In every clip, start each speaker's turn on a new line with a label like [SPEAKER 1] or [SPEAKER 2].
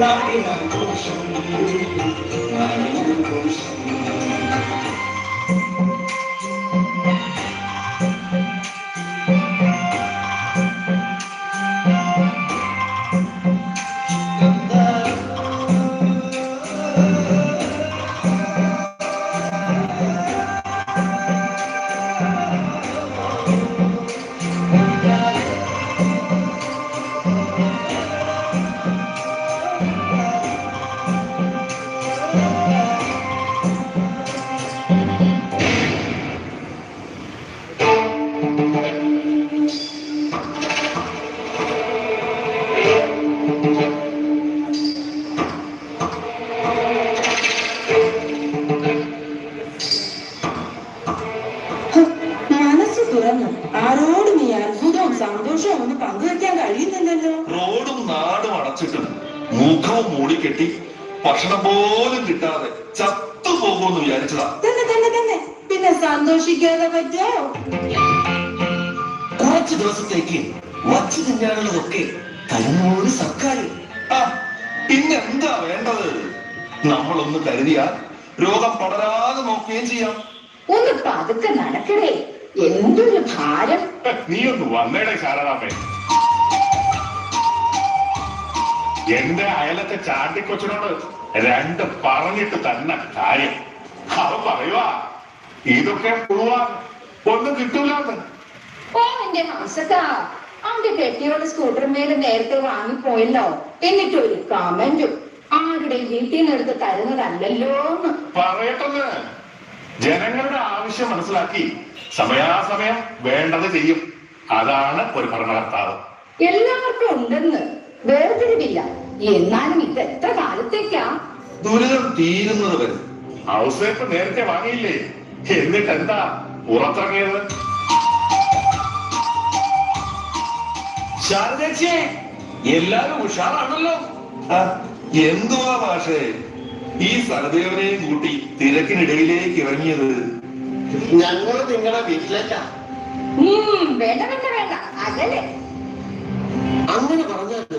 [SPEAKER 1] লাইলা কুসুম লাইলা
[SPEAKER 2] কুসুম നാടും മുഖവും മൂടി കെട്ടി ഭക്ഷണം പോലും കിട്ടാതെ ചത്തുപോകുമെന്ന് വിചാരിച്ചതാ.
[SPEAKER 1] പിന്നെ സന്തോഷിക്കാതെ പറ്റോ?
[SPEAKER 3] കുറച്ചു ദിവസത്തേക്ക് വച്ചു തിന്നാനുള്ളതൊക്കെ തരുന്നോട് സർക്കാർ
[SPEAKER 2] ആ, പിന്നെന്താ വേണ്ടത്? നമ്മളൊന്ന് കരുതിയാൽ രോഗം പടരാതെ നോക്കുകയും ചെയ്യാം.
[SPEAKER 4] ഒന്ന് പതുക്കെ നടക്കണേ എന്തൊരു ഭാരം.
[SPEAKER 5] നീ ഒന്ന് വന്നേടെ ശാരദാമ്മേ. എന്റെ അയലത്തെ ചാണ്ടിക്കൊച്ചിനോട് രണ്ട് പറഞ്ഞിട്ട് തന്നെ കാര്യം. അവ പറയുവാ ഇതൊക്കെ പോവാൻ ഒന്നും കിട്ടൂലെന്ന്.
[SPEAKER 4] ഓ എന്റെ ഹംസക്ക അവന്റെ കെട്ടിയോട് സ്കൂട്ടർ മേലെ നേരത്തെ വാങ്ങിപ്പോയല്ലോ. എന്നിട്ട് ഒരു കമന്റും ആരുടെ വീട്ടിൽ നിന്ന് എടുത്ത് തരുന്നതല്ലല്ലോ
[SPEAKER 5] പറയട്ടെന്ന്. ജനങ്ങളുടെ ആവശ്യം മനസ്സിലാക്കി സമയാസമയം വേണ്ടത് ചെയ്യും. അതാണ് ഒരു ഭരണകർത്താവ്.
[SPEAKER 4] എല്ലാവർക്കും ഉണ്ടെന്ന്. വേർതിരിവില്ല. എന്നാലും ഇത് എത്ര കാലത്തേക്കാ?
[SPEAKER 2] ദുരിതം തീരുന്നത് വരെ.
[SPEAKER 5] ഹൗസ് വൈഫ് നേരത്തെ വാങ്ങിയില്ലേ? എന്നിട്ട് എന്താ പുറത്തിറങ്ങിയത്
[SPEAKER 3] ശാരദാക്ഷിയെ എല്ലാരും ഉഷാറാണല്ലോ.
[SPEAKER 2] എന്തുവാ ഭാഷേ ഈ സഹദേവനെയും കൂട്ടി തിരക്കിനിടയിലേക്ക് ഇറങ്ങിയത്.
[SPEAKER 3] ഞങ്ങൾ നിങ്ങളുടെ വീട്ടിലേക്കാ.
[SPEAKER 4] വേണ്ട വേണ്ട വേണ്ട. അകലെ
[SPEAKER 3] അങ്ങനെ പറഞ്ഞാൽ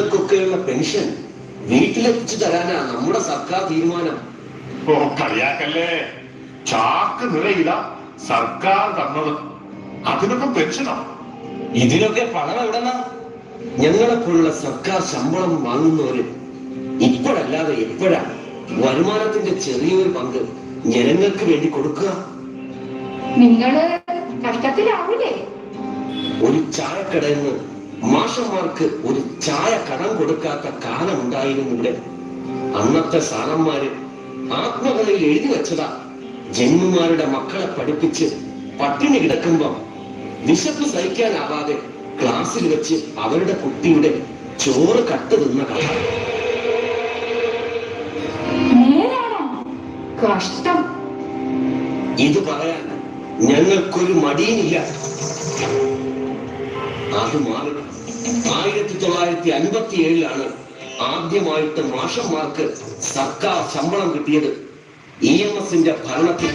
[SPEAKER 3] നിങ്ങൾക്കൊക്കെയുള്ള പെൻഷൻ വീട്ടിലെത്തിച്ചു തരാനാ നമ്മുടെ സർക്കാർ തീരുമാനം.
[SPEAKER 5] ഓ കളിയാക്കല്ലേ? ചാക്ക് നിറയില്ല സർക്കാർ തന്നത്. അതിനൊക്കെ പെൻഷനോ.
[SPEAKER 3] ഇതിനൊക്കെ പണം എവിടെന്നാ? ഞങ്ങളെപ്പോലുള്ള സർക്കാർ ശമ്പളം വാങ്ങുന്നവര് ഇപ്പോഴല്ലാതെ എപ്പോഴാ വരുമാനത്തിന്റെ ചെറിയൊരു പങ്ക് ജനങ്ങൾക്ക് വേണ്ടി കൊടുക്കുക?
[SPEAKER 4] നിങ്ങൾ കഷ്ടത്തിലാവൂലേ?
[SPEAKER 3] ഒരു ചായക്കടയിൽ നിന്ന് മാഷന്മാർക്ക് ഒരു ചായ കടം കൊടുക്കാത്ത കാലം ഉണ്ടായിരുന്നു ഇവിടെ. അന്നത്തെ സാറന്മാര് ആത്മകഥയിൽ എഴുതി വെച്ചതാ. ജന്മമാരുടെ മക്കളെ പഠിപ്പിച്ച് പട്ടിണി കിടക്കുമ്പം വിശപ്പ് സഹിക്കാനാവാതെ ക്ലാസ്സിൽ വെച്ച് അവരുടെ കുട്ടിയുടെ ചോറ് കട്ട് തിന്ന കഥ.
[SPEAKER 4] കഷ്ടം.
[SPEAKER 3] ഇത് പറയാൻ ഞങ്ങൾക്കൊരു മടിയുമില്ല. അത് മാറണം. ആയിരത്തി തൊള്ളായിരത്തി അൻപത്തി ഏഴിലാണ് ആദ്യമായിട്ട് മാഷന്മാർക്ക് സർക്കാർ ശമ്പളം കിട്ടിയത് ഇ എം എസിന്റെ ഭരണത്തിൽ.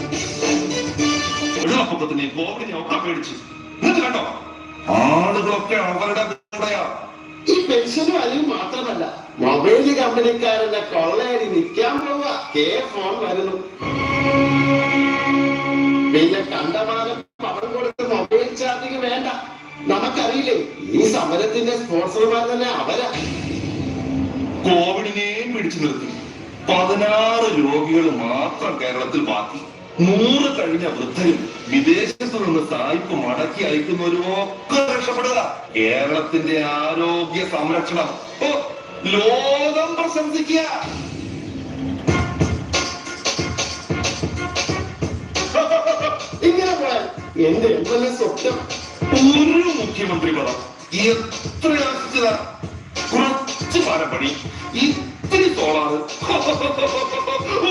[SPEAKER 2] വെള്ളപ്പൊക്കത്തിനെയും കോവിഡിനെയും ഒക്കെ പേടിച്ച് എന്നിട്ട് കണ്ടോ? ആളുകളൊക്കെ അവരുടെ
[SPEAKER 6] ഈ പെൻഷനും അതിനും മാത്രമല്ല മൊബൈൽ കമ്പനിക്കാരന്റെ കൊള്ളയടി നിൽക്കാൻ പോവുക. കെ ഫോൺ വരുന്നു. പിന്നെ കണ്ടമാനം പണം കൊടുത്ത് മൊബൈൽ ചാർജിങ് വേണ്ട. നമുക്കറിയില്ലേ ഈ സമരത്തിന്റെ സ്പോൺസർമാർ തന്നെ അവരാ.
[SPEAKER 2] കോവിഡിനെയും പിടിച്ചു നിർത്തി. പതിനാറ് രോഗികൾ മാത്രം കേരളത്തിൽ ബാക്കി. നൂറ് കഴിഞ്ഞ വൃദ്ധരും വിദേശത്തു നിന്ന് സായിപ്പ് മടക്കി അയക്കുന്നവരുമൊക്കെ രക്ഷപ്പെടുക. കേരളത്തിന്റെ ആരോഗ്യ സംരക്ഷണം. ലോകം പ്രശംസിക്കുക.
[SPEAKER 6] ഇങ്ങനെ പോയാൽ എന്റെ എന്തെല്ലാം സ്വപ്നം?
[SPEAKER 2] ഒരു മുഖ്യമന്ത്രി പദം. എത്ര ആശിച്ചതാ കുറച്ച് പാരപ്പണി ഇത്തിരി തോളാറ്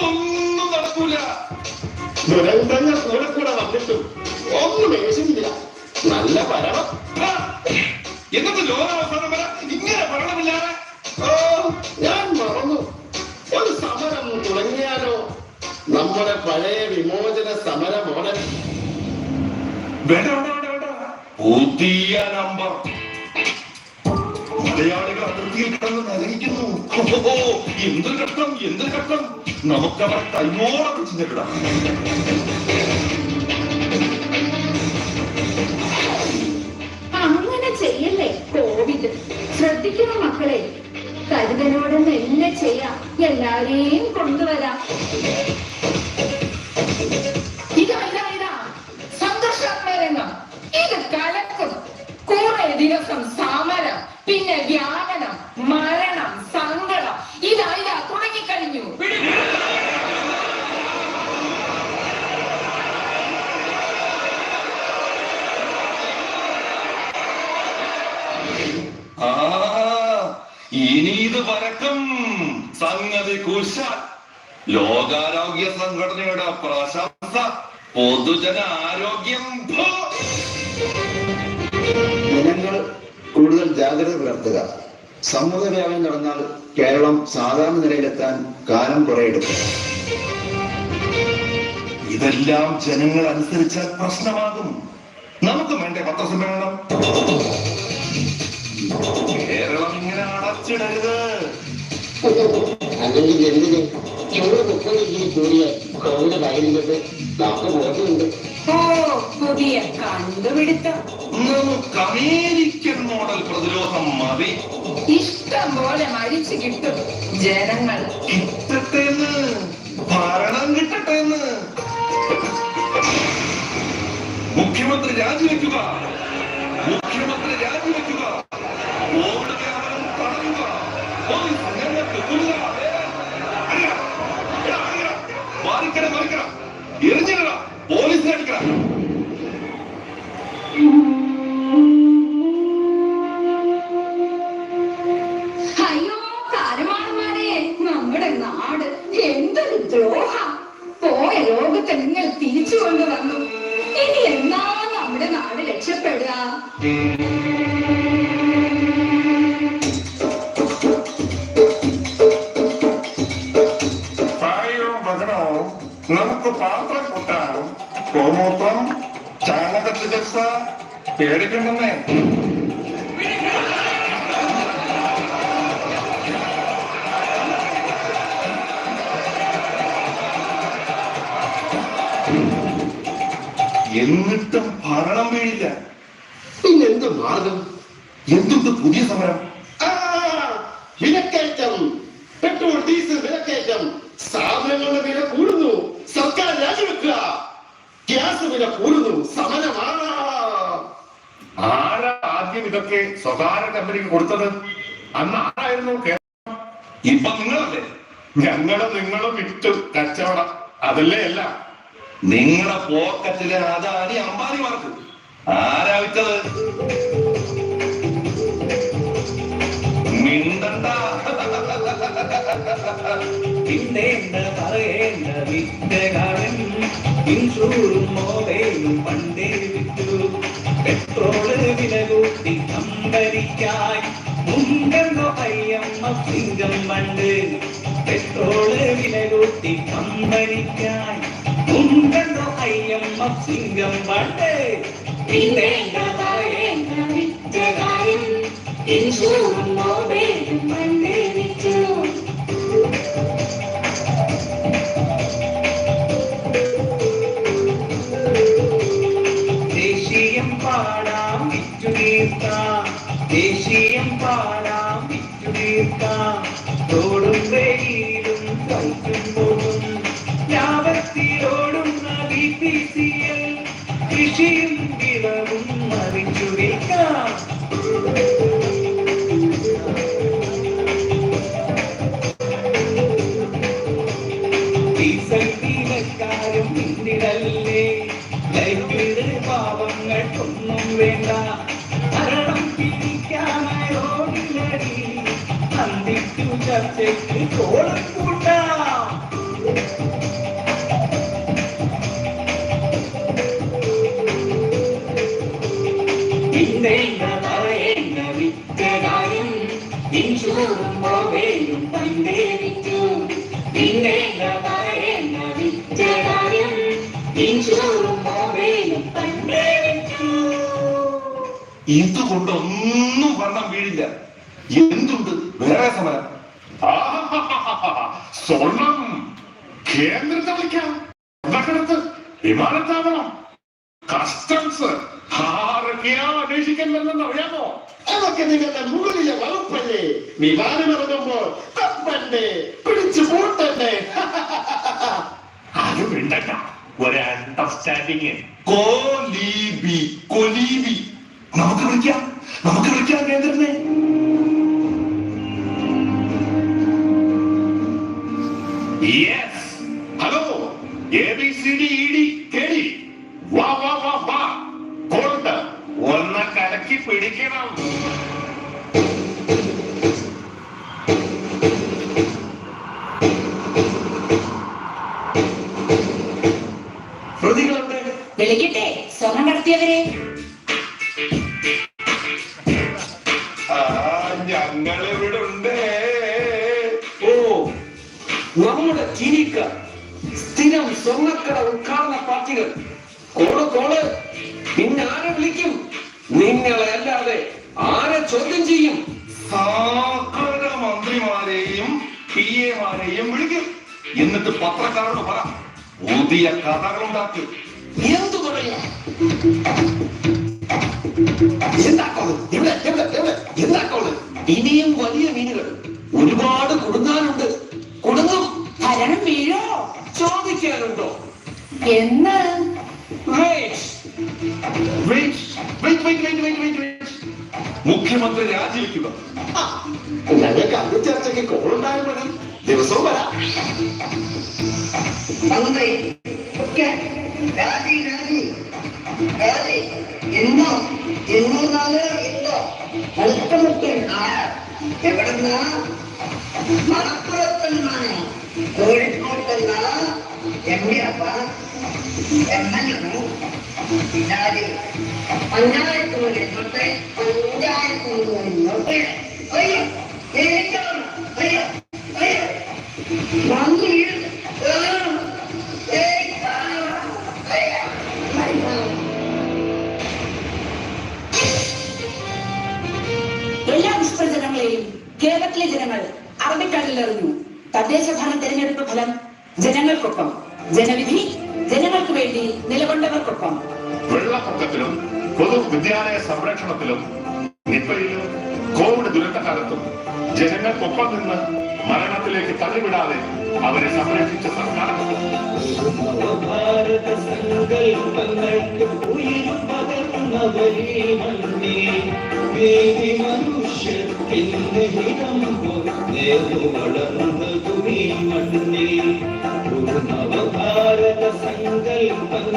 [SPEAKER 2] ഒന്നും നടക്കൂല.
[SPEAKER 6] ദുരന്തങ്ങൾ കൂടെ കൂടെ വന്നിട്ടും ഒന്നും മേശില്ല നല്ല
[SPEAKER 2] ഭരണം. എന്നിട്ട് ലോക അവസാനം വരെ ഇങ്ങനെ ഭരണമില്ലാതെ
[SPEAKER 6] ഞാൻ മറന്നു. ഒരു സമരം തുടങ്ങിയാലോ? നമ്മുടെ പഴയ വിമോചന സമര മോഡൽ
[SPEAKER 2] വേണ്ട വേണ്ട വേണ്ട വേണ്ട പുതിയ നമ്പർ മലയാളികൾ അതിർത്തി അതിർത്തിയിൽ കിടന്ന് നരകിക്കുന്നു എന്ത് ഘട്ടം എന്ത് ഘട്ടം നമുക്കവർ കൈയോടെ പിടിച്ചിട്ടിടാം
[SPEAKER 4] അങ്ങനെ ചെയ്യല്ലേ കോവിഡ്? ശ്രദ്ധിക്കണം മക്കളെ. കരുതലോടെ മെല്ലെ ചെയ്യാം. എല്ലാരെയും കൊണ്ടുവരാം ഇതാ ഇതാ ഇതാ സന്തോഷാത്മരംഗം ഇത് കലക്കും കുറെ ദിവസം സമരം പിന്നെ വ്യാപനം മരണം സങ്കടം. ഇതായി ഇതാ തുടങ്ങിക്കഴിഞ്ഞു.
[SPEAKER 2] ഇനി ഇത് പരക്കം സംഗതി കുശ ലോകാരോഗ്യ സംഘടനയുടെ പ്രശംസ പൊതുജന ആരോഗ്യം
[SPEAKER 7] കൂടുതൽ ജാഗ്രത പുലർത്തുക. സമൂഹ വ്യാപനം നടന്നാൽ കേരളം സാധാരണ നിലയിലെത്താൻ കാലം കുറെ എടുക്കും.
[SPEAKER 2] ഇതെല്ലാം ജനങ്ങൾ അനുസരിച്ചാൽ പ്രശ്നമാകും. നമുക്ക് വേണ്ടേ പത്രസമ്മേളനം? കേരളം ഇങ്ങനെ അടച്ചിടരുത്.
[SPEAKER 6] അല്ലെങ്കിൽ എന്തിന്? ചൂട് മുപ്പത് ഡിഗ്രി കൂടിയ കോവിഡ് ആയിരുന്നത് നമുക്ക് ബോധ്യമുണ്ട്
[SPEAKER 1] ഓ പുതിയ കണ്ടുപിടുത്തം.
[SPEAKER 2] നമുക്ക് അമേരിക്കൻ മോഡൽ പ്രതിരോധം മതി.
[SPEAKER 4] ഇഷ്ടം പോലെ മരിച്ചു കിട്ടും ജനങ്ങൾ.
[SPEAKER 2] കിട്ടട്ടേന്ന്. ഭരണം കിട്ടട്ടേന്ന്. മുഖ്യമന്ത്രി രാജിവെക്കുക. മുഖ്യമന്ത്രി രാജിവെക്കുക. കോവിഡ് വ്യാപനം തടയുക. പോലീസ് ഞങ്ങൾക്ക് തുല്യത. മറിക്കണം. മാറിക്കണം. എറിഞ്ഞിടണം.
[SPEAKER 5] നമുക്ക് പാത്രം കൂട്ടാനും ഗോമൂത്രം ചാണക ചികിത്സ പേടിക്കണ്ടെന്നേ.
[SPEAKER 2] എന്നിട്ടും ഭരണം വീഴില്ല.
[SPEAKER 6] പിന്നെന്ത് മാർഗം?
[SPEAKER 2] എന്തുണ്ട് പുതിയ സമരം?
[SPEAKER 6] വിലക്കയറ്റം. പെട്രോൾ ഡീസൽ വിലക്കയറ്റം. സാധനങ്ങളുടെ വില കൂടുന്നു സർക്കാർ രാജിവെക്കുക ഗ്യാസ് വില കൂടുന്നു സമരമാണ്
[SPEAKER 5] ആരാ ആദ്യം ഇതൊക്കെ സ്വകാര്യ കമ്പനിക്ക് കൊടുത്തത് അന്ന് ആരായിരുന്നു കേരളം.
[SPEAKER 2] ഇപ്പൊ നിങ്ങളല്ലേ?
[SPEAKER 5] ഞങ്ങളും നിങ്ങളും വിറ്റു കച്ചവട. അതല്ലേ അല്ല?
[SPEAKER 2] നിങ്ങളുടെ പോക്കറ്റിലെ അദാനി അമ്പാനിമാർക്ക്. ആരാ വിറ്റത്? മിണ്ടണ്ട.
[SPEAKER 8] ഇൻഷൂറും പണ്ടേ വിറ്റു. പെട്രോൾ വില കൂട്ടി കമ്പനിക്കായി മുൻകണ്ടോ അയ്യമ്മ സിംഗം പണ്ട് പെട്രോൾ വില കൂട്ടി കമ്പനിക്കായി മുൻകണ്ടോ അയ്യമ്മ സിംഗം പണ്ട് പിന്നേണ്ട പറയേണ്ട
[SPEAKER 2] ഇതുകൊണ്ടൊന്നും വർണം വീഴില്ല എന്തുണ്ട് വേറെ സമരം.
[SPEAKER 5] സ്വർണം കേന്ദ്രത്തെ വിളിക്കാം സ്വർണക്കടത്ത് വിമാനത്താവളം. കസ്റ്റംസ് ആരൊക്കെയാ അറിയാമോ
[SPEAKER 6] അതൊക്കെ നിങ്ങളുടെ മുകളിലെ വകുപ്പല്ലേ? വിമാനം ഇറങ്ങുമ്പോൾ തപ്പണ്ടേ പിടിച്ചു പൂട്ടണ്ടേ
[SPEAKER 5] അത് വേണ്ടട്ട ഒരു അണ്ടർസ്റ്റാൻഡിങ്
[SPEAKER 2] കോലീബി കൊലീബി നമുക്ക് വിളിക്കാം. നമുക്ക് വിളിക്കാം കേന്ദ്രനെ.
[SPEAKER 3] ചോദ്യം ചെയ്യും.
[SPEAKER 2] സകല മന്ത്രിമാരെയും പി എമാരെയും വിളിക്കും. എന്നിട്ട് പത്രക്കാരോട് പറ പുതിയ കഥകളുണ്ടാക്കും
[SPEAKER 3] എന്തു പറയാ? എന്താക്കോൾ? എവിടെ എവിടെ എവിടെ? എന്താക്കോൾ? ഇനിയും വലിയ മീനുകൾ ഒരുപാട് കുടുങ്ങാനുണ്ട്. കുടുങ്ങും.
[SPEAKER 1] ഭരണം വീഴോ?
[SPEAKER 3] ചോദിക്കാനുണ്ടോ?
[SPEAKER 4] എന്ന്?
[SPEAKER 3] Wait
[SPEAKER 2] wait wait wait wait wait. മുഖ്യമന്ത്രി രാജിവെക്കുക
[SPEAKER 6] ഞങ്ങൾക്ക് അന്ന് ചർച്ചയ്ക്ക് കോളുണ്ടായാൽ മതി ദിവസവും വരാം.
[SPEAKER 9] മന്ത്രി ഒക്കെ രാജി രാജി. രാജി ഇന്നോ ഇന്നോ നാളെ ഇന്നോ. അടുത്തമുട്ട് എവിടുന്ന്? മലപ്പുറത്തുനിന്നാണ് കോഴിക്കോട്ടുള്ള എം പി അപ്പ എം എൽ രാജി പഞ്ചായത്ത് മുതൽ ഇങ്ങോട്ട് പഞ്ചായത്ത് മുതൽ ഇങ്ങോട്ട് അയ്യോ അയ്യോ അയ്യോ അയ്യോ മന്ത്രി
[SPEAKER 1] എല്ലാ വിശ്വ ജനങ്ങളെയും കേരളത്തിലെ ജനങ്ങൾ അറബിക്കടലിൽ എറിഞ്ഞു തദ്ദേശ ഭരണ തെരഞ്ഞെടുപ്പ് ഫലം ജനങ്ങൾക്കൊപ്പം ജനവിധി ജനങ്ങൾക്ക് വേണ്ടി നിലകൊണ്ടവർക്കൊപ്പം
[SPEAKER 5] വെള്ളപ്പൊക്കത്തിലും പൊതു വിദ്യാലയ സംരക്ഷണത്തിലും നിപ്പയിലും കോവിഡ് ദുരന്തകാലത്തും ജനങ്ങൾക്കൊപ്പം നിന്ന് മരണത്തിലേക്ക് തള്ളിവിടാതെ അവരെ സംരക്ഷിച്ച സർക്കാർ
[SPEAKER 8] ഭാരത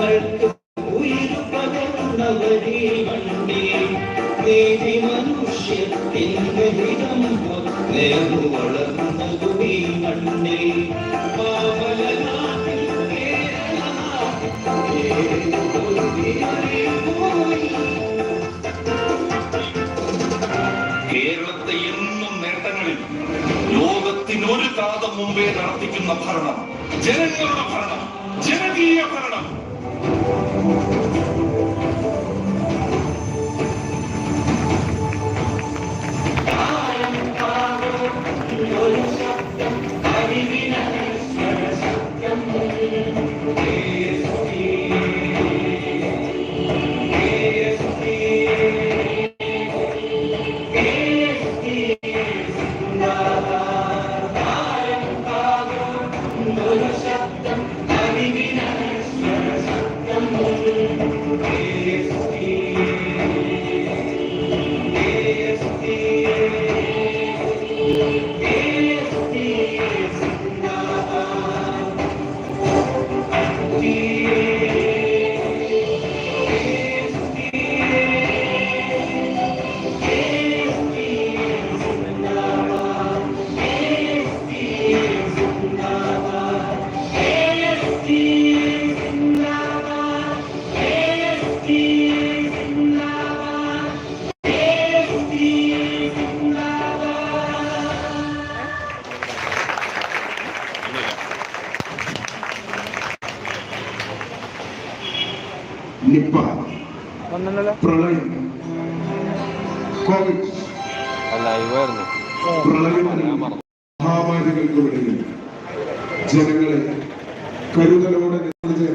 [SPEAKER 8] ഉയരും
[SPEAKER 2] കേരളത്തെ എന്നും നേട്ടങ്ങളിൽ ലോകത്തിനൊരു കാതം മുമ്പേ നടത്തിക്കുന്ന ഭരണം ജനങ്ങളുടെ ഭരണം ജനകീയ ഭരണം.
[SPEAKER 7] Thank you.